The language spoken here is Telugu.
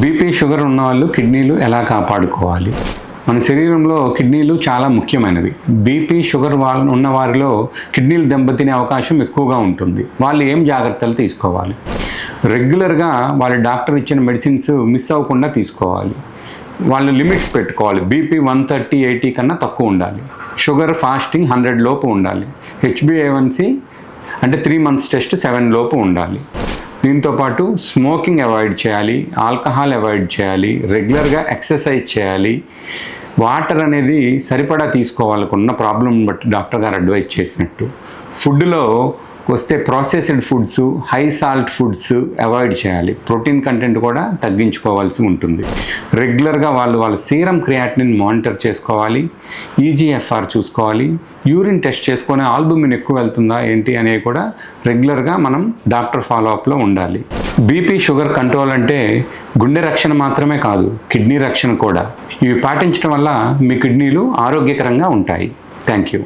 బీపీ షుగర్ ఉన్న వాళ్ళు కిడ్నీలు ఎలా కాపాడుకోవాలి? మన శరీరంలో కిడ్నీలు చాలా ముఖ్యమైనవి. బీపీ షుగర్ వాళ్ళ ఉన్న వారిలో కిడ్నీలు దెబ్బతినే అవకాశం ఎక్కువగా ఉంటుంది. వాళ్ళు ఏం జాగ్రత్తలు తీసుకోవాలి? రెగ్యులర్గా వాళ్ళ డాక్టర్ ఇచ్చిన మెడిసిన్స్ మిస్ అవ్వకుండా తీసుకోవాలి. వాళ్ళు లిమిట్స్ పెట్టుకోవాలి. బీపీ వన్ థర్టీ ఎయిటీ కన్నా తక్కువ ఉండాలి. షుగర్ ఫాస్టింగ్ హండ్రెడ్ లోపు ఉండాలి. హెచ్బిఏవన్సీ అంటే త్రీ మంత్స్ టెస్ట్ సెవెన్ లోపు ఉండాలి. దీంతోపాటు స్మోకింగ్ అవాయిడ్ చేయాలి ఆల్కహాల్ అవాయిడ్ చేయాలి రెగ్యులర్గా ఎక్సర్సైజ్ చేయాలి. వాటర్ అనేది సరిపడా తీసుకోవాలకున్న ప్రాబ్లం బట్టి డాక్టర్ గారు అడ్వైజ్ చేసినట్టు. ఫుడ్లో వస్తే processed foods high salt foods avoid చేయాలి. ప్రోటీన్ కంటెంట్ కూడా తగ్గించుకోవాల్సి ఉంటుంది. రెగ్యులర్గా వాళ్ళు వాళ్ళ సీరం క్రియాటిన్ మానిటర్ చేసుకోవాలి. ఈజీఎఫ్ఆర్ చూసుకోవాలి. యూరిన్ టెస్ట్ చేసుకొని ఆల్బుమిన్ ఎక్కువ వెళ్తుందా ఏంటి అనేవి కూడా రెగ్యులర్గా మనం డాక్టర్ ఫాలోఅప్లో ఉండాలి. బీపీ షుగర్ కంట్రోల్ అంటే గుండె రక్షణ మాత్రమే కాదు కిడ్నీ రక్షణ కూడా. ఇవి పాటించడం వల్ల మీ కిడ్నీలు ఆరోగ్యకరంగా ఉంటాయి. Thank you.